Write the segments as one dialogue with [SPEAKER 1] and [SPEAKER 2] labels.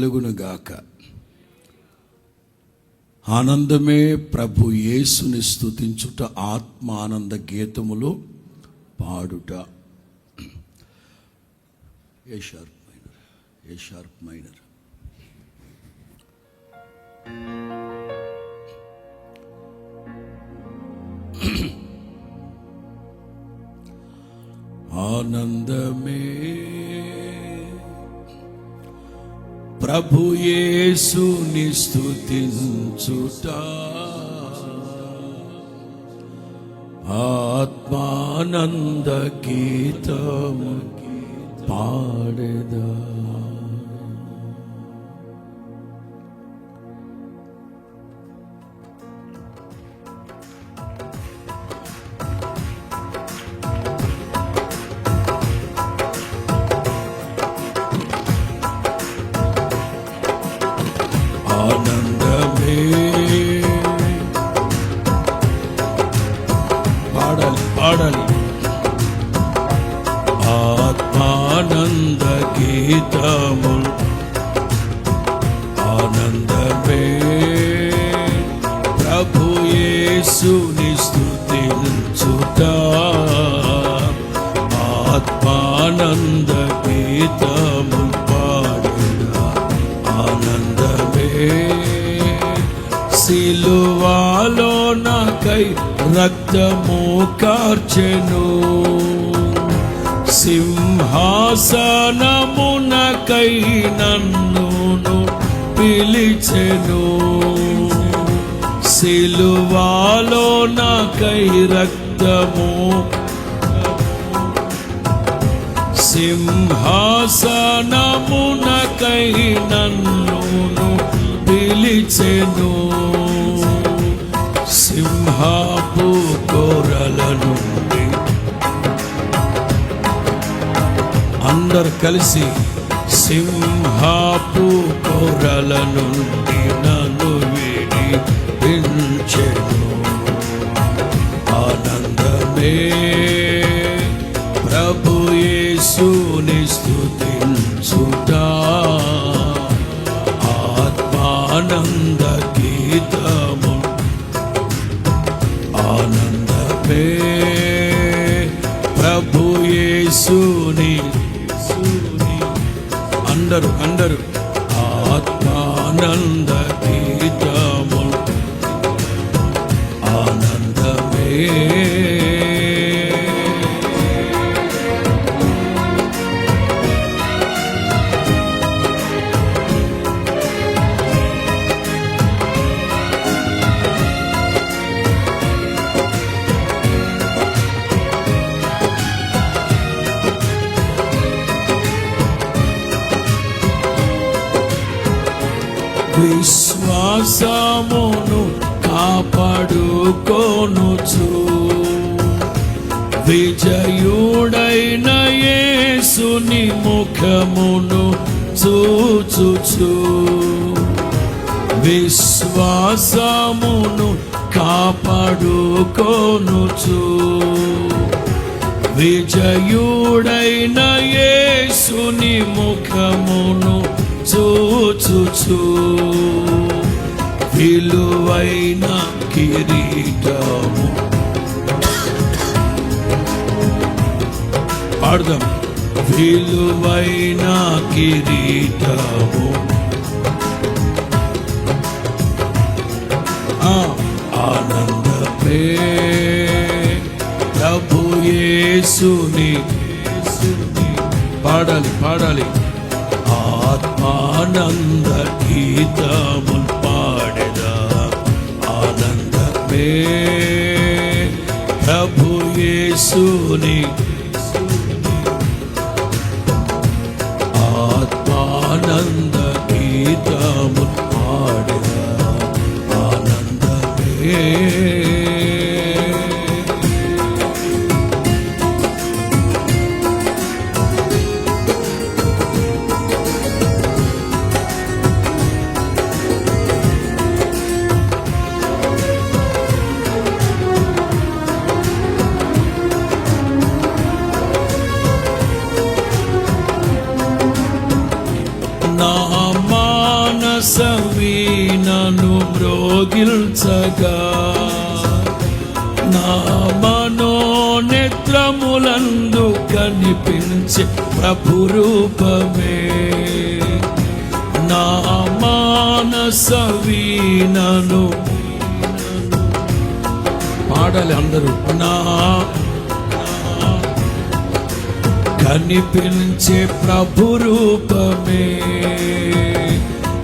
[SPEAKER 1] కలుగునుగాక. ఆనందమే ప్రభు యేసుని స్తుతించుట ఆత్మానంద గీతములు పాడుట. A sharp minor A sharp minor. ఆనందమే ప్రభు యేసుని స్తుతించుట. ఆత్మానంద గీతము పాడదా. రక్తము కార్చెను. సింహాసనమునకై నన్నును పిలిచెను. సిలువాలో నాకై రక్తము. సింహాసనమునకై నన్నును పిలిచెను. సింహా కోరల నుండి అందరు కలిసి సింహాపు కోరల నుండి నన్ను విడి పెంచెను ఆనందమే ప్రభు యేసుని స్థుతించుతా కాపాడుకోనుచు విజయుడైన యేసుని ముఖమును చూచుచు. విశ్వాసమును కాపాడుకోనుచు. విజయుడైన యేసుని ముఖమును చూచుచు. విలువైన కిరీటము. పాడదాం. విలువైన కిరీటము. ఆ, ఆనందమే ప్రభు యేసుని పాడాలి పాడాలి. ఆత్మానంద గీతము. ఆనందమే
[SPEAKER 2] మ్రోగిల్చగా నా మనోనేత్రములందు కనిపించే ప్రభు నా మానస వీణను పాడాలి అందరూ. నా కనిపించే ప్రభు రూపమే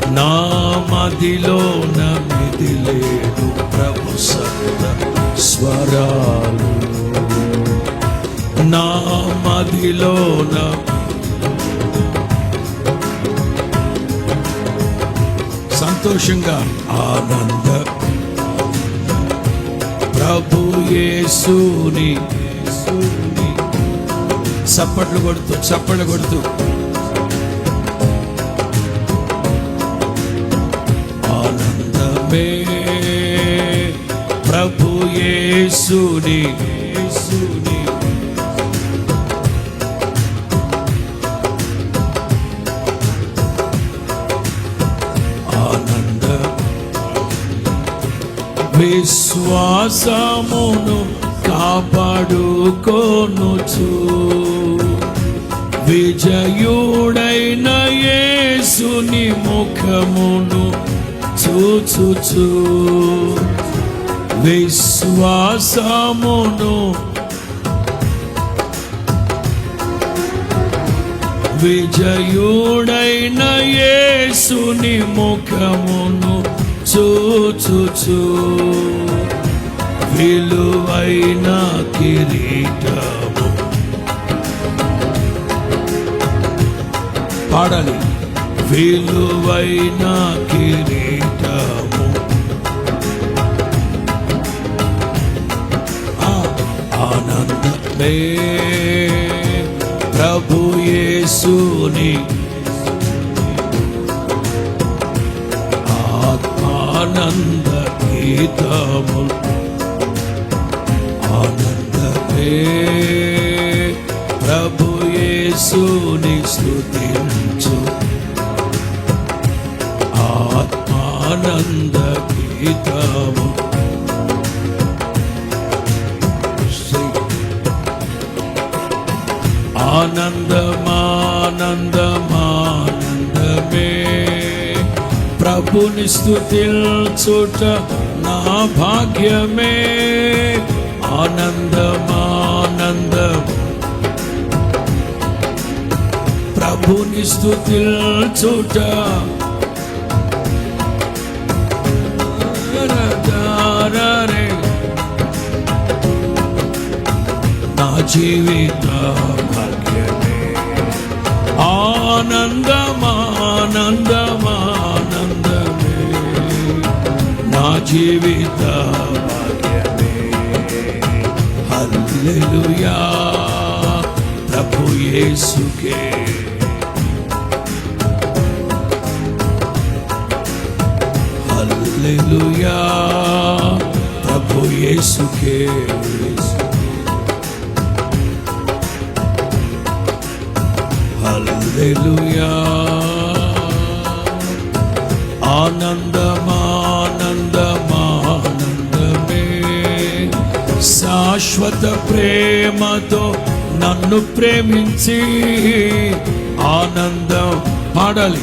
[SPEAKER 2] నా మదిలో నమిది లేదు ప్రభు సంత స్వరాలు. నా మదిలో సంతోషంగా ఆనంద ప్రభు యేసుని. చప్పట్లు కొడుతూ చప్పట్లు కొడుతూ. ఆనందమే ప్రభు యేసుని యేసుని. ఆనంద విశ్వాసమును కాపాడుకోనుచు. విజయుడైన యేసుని ముఖమును చూచుచు విశ్వాసమును విజయుడైన యేసుని ముఖమును చూచుచు. విలువైన కిరీటము. పాడాలి. విలువైన కిరీటము. ఆనందమే ప్రభు యేసుని. ఆత్మానంద గీతము ఆనందమే. ప్రభు యేసుని స్థుతించు ఆత్మానంద గీతము ఆనందమానందమానందమే. ప్రభుని స్థుతిల్చుట నా భాగ్యమే. ఆనందమానందం. ప్రభుని స్థుతిల్చుట రే నా జీవిత జీవిత భాగ్యమే హల్లెలూయా. ప్రభు యేసుకే. హల్లెలూయా. ప్రభు యేసుకే. హల్లెలూయా. ఆనందమానందమానందమే శాశ్వత ప్రేమతో నన్ను ప్రేమించి ఆనందం పాడాలి.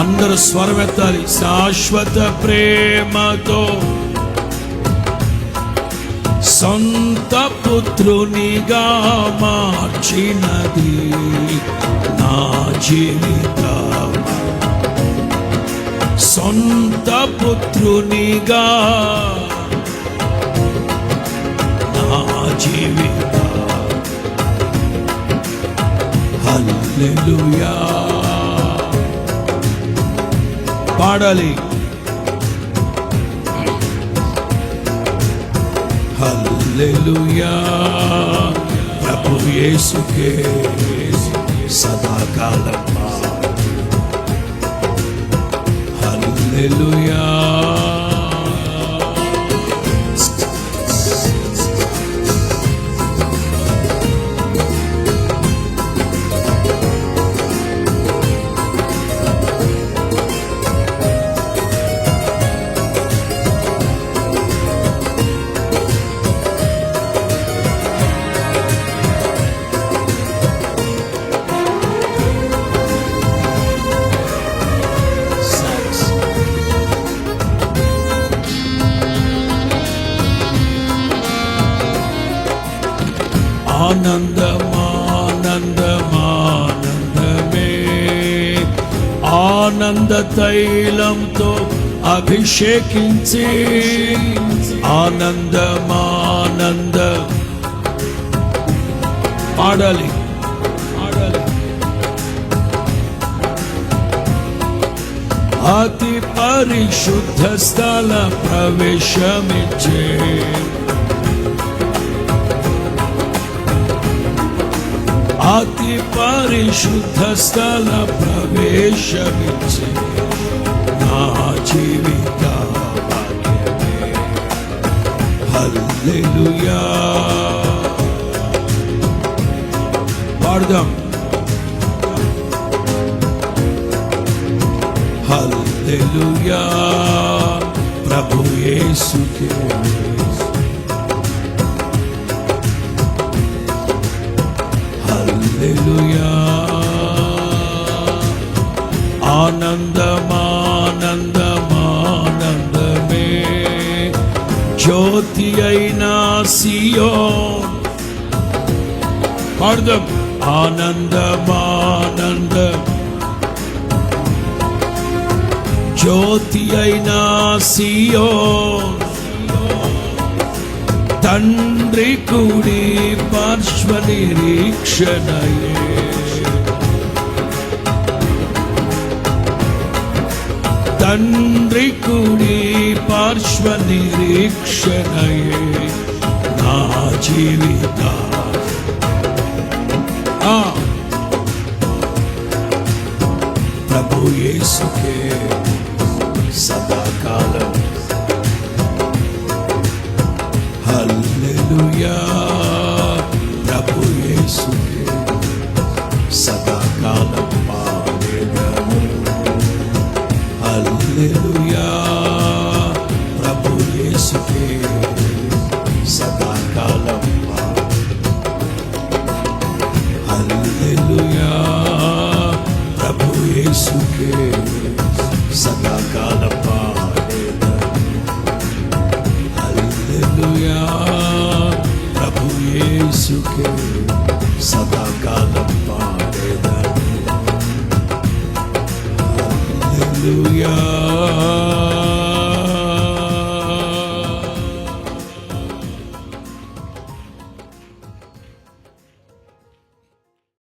[SPEAKER 2] అందరు స్వరం ఎత్తాలి. శాశ్వత ప్రేమతో సొంత పుత్రునిగా మార్చినది నా జీవితం. సొంత పుత్రునిగా జీవిత. హల్లెలూయా పాడాలి. హల్లెలూయా. ప్రభు యేసుకే సదాకాలం హల్లెలూయా. ఆనందమానందమానందమే. ఆనంద తైలంతో అభిషేకించి ఆనందమానంద పాడాలి పాడాలి. అతి పరిశుద్ధ స్థల ప్రవేశమిచ్చే అతి పరిశుద్ధ స్థల ప్రవేశమిచ్చే నా జీవిత భాగ్యమే. హల్లెలూయా. పాడదాం. హల్లెలూయా. ప్రభు యేసుకే. హల్లెలూయా ఆనందమానందమానందమే జ్యోతి అయినా సియోన్ పాడదాం ఆనందమానందం జ్యోతి అయినా సియో తండ్రి కూడి పార్శ్వ నిరీక్షణయే. తండ్రి కూడి పార్శ్వ నిరీక్షణయే నా జీవిత. ప్రభు యేసుకే ప్రభు యేసు